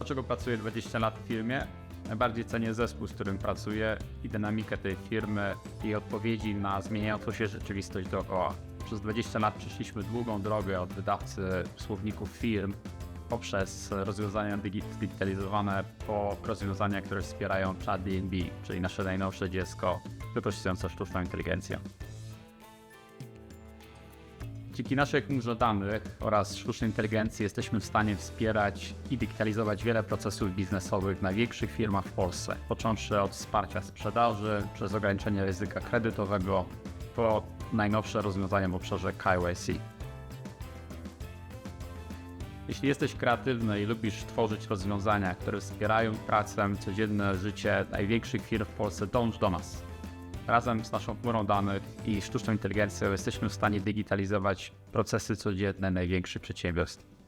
dlaczego pracuję 20 lat w firmie? Najbardziej cenię zespół, z którym pracuję i dynamikę tej firmy i odpowiedzi na zmieniającą się rzeczywistość dookoła. Przez 20 lat przeszliśmy długą drogę od wydawcy słowników firm poprzez rozwiązania digi- digitalizowane po rozwiązania, które wspierają ChatDNB, czyli nasze najnowsze dziecko wykorzystujące sztuczną inteligencję. Dzięki naszej chmurze danych oraz sztucznej inteligencji jesteśmy w stanie wspierać i digitalizować wiele procesów biznesowych w największych firmach w Polsce, począwszy od wsparcia sprzedaży, przez ograniczenie ryzyka kredytowego, po najnowsze rozwiązania w obszarze KYC. Jeśli jesteś kreatywny i lubisz tworzyć rozwiązania, które wspierają pracę, codzienne życie największych firm w Polsce, dąż do nas. Razem z naszą chmurą danych i sztuczną inteligencją jesteśmy w stanie digitalizować procesy codzienne największych przedsiębiorstw.